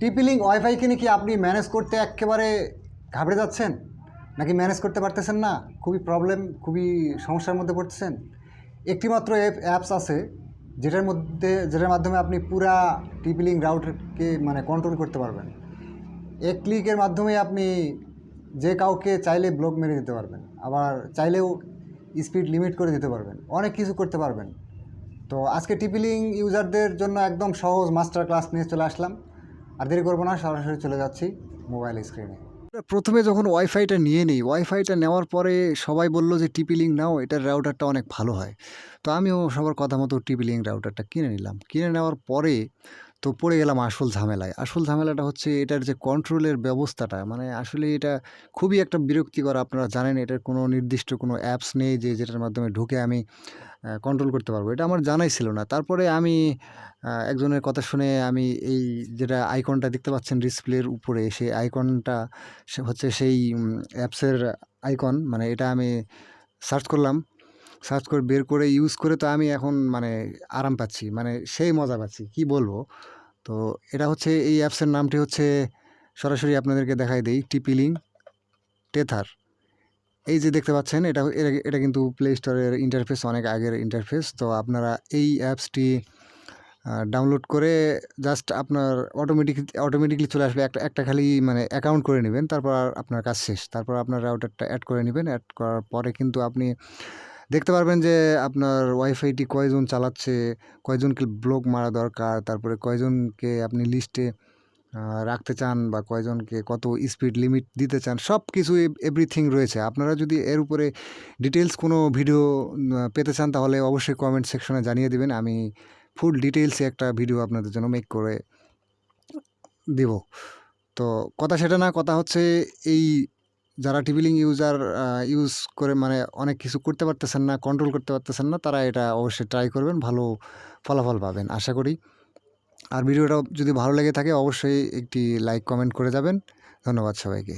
টিপিলিং wifi কিনে কি আপনি ম্যানেজ করতে একেবারে ঘাবড়ে যাচ্ছেন? নাকি ম্যানেজ করতে পারতেছেন না? খুবই প্রবলেম খুবই সমস্যার মধ্যে পড়তেছেন? একটিমাত্র অ্যাপস আছে, যেটার মধ্যে, যেটার মাধ্যমে আপনি পুরা টিপিলিং রাউটারকে মানে কন্ট্রোল করতে পারবেন। এক ক্লিকের মাধ্যমে আপনি যে কাউকে চাইলে ব্লক মেরে দিতে পারবেন, আবার চাইলেও স্পিড লিমিট করে দিতে পারবেন, অনেক কিছু করতে পারবেন। তো আজকে টিপিলিং ইউজারদের জন্য একদম সহজ মাস্টার ক্লাস নিয়ে চলে আসলাম। আর দেরি করব না, সরাসরি চলে যাচ্ছি মোবাইল স্ক্রিনে প্রথমে যখন ওয়াইফাইটা নিয়ে নিই ওয়াইফাইটা নেওয়ার পরে সবাই বলল যে টিপি লিঙ্ক নাও, এটার রাউটারটা অনেক ভালো হয়। তো আমিও সবার কথা মতো টিপি লিঙ্ক রাউটারটা কিনে নিলাম। কিনে নেওয়ার পরে তো পড়ে গেলাম আসল ঝামেলায়। আসল ঝামেলাটা হচ্ছে এটার যে কন্ট্রোলের ব্যবস্থাটা মানে আসলে এটা খুবই একটা বিরক্তিকর, আপনারা জানেন এটার কোনো নির্দিষ্ট কোনো অ্যাপস নেই যে যেটার মাধ্যমে ঢুকে আমি কন্ট্রোল করতে পারব। এটা আমার জানাই ছিল না। তারপরে আমি একজনের কথা শুনে আমি এই যেটা আইকনটা দেখতে পাচ্ছেন ডিসপ্লের উপরে, সেই আইকনটা হচ্ছে সেই অ্যাপসের আইকন মানে এটা আমি সার্চ করলাম। সার্চ করে বের করে ইউজ করে তো আমি এখন মানে আরাম পাচ্ছি মানে সেই মজা পাচ্ছি। কি বলব? তো এটা হচ্ছে, এই অ্যাপসের নামটি হচ্ছে, সরাসরি আপনাদেরকে দেখাই দেই টিপিলিং টেথার এই যে দেখতে পাচ্ছেন, এটা, এটা- কিন্তু প্লে স্টোরের ইন্টারফেস অনেক আগের ইন্টারফেস তো আপনারা এই অ্যাপসটি ডাউনলোড করে জাস্ট আপনার অটোমেটিক অটোমেটিকলি চলে আসবে, একটা একটা খালি মানে অ্যাকাউন্ট করে নেবেন, তারপর আপনার কাজ শেষ। তারপর আপনার রাউটারটা অ্যাড করে নেবেন অ্যাড করার পরে কিন্তু আপনি দেখতে পারবেন যে আপনার ওয়াইফাইটি কয়জন চালাচ্ছে, কয়জনকে ব্লক মারা দরকার, তারপরে কয়জনকে আপনি লিস্টে রাখতে চান বা কয়জনকে কত স্পিড লিমিট দিতে চান সব কিছু এভরিথিং রয়েছে। আপনারা যদি এর উপরে ডিটেলস কোনো ভিডিও পেতে চান তাহলে অবশ্যই কমেন্ট সেকশনে জানিয়ে দেবেন। আমি ফুল ডিটেলসে একটা ভিডিও আপনাদের জন্য মেক করে দেব। তো কথা সেটা না, কথা হচ্ছে এই যারা টিভিলিং ইউজার ইউজ করে মানে অনেক কিছু করতে পারতেছেন না কন্ট্রোল করতে পারতেছেন না, তারা এটা অবশ্যই ট্রাই করবেন, ভালো ফলাফল পাবেন, আশা করি। আর ভিডিওটা যদি ভালো লেগে থাকে, অবশ্যই একটি লাইক কমেন্ট করে যাবেন। ধন্যবাদ সবাইকে।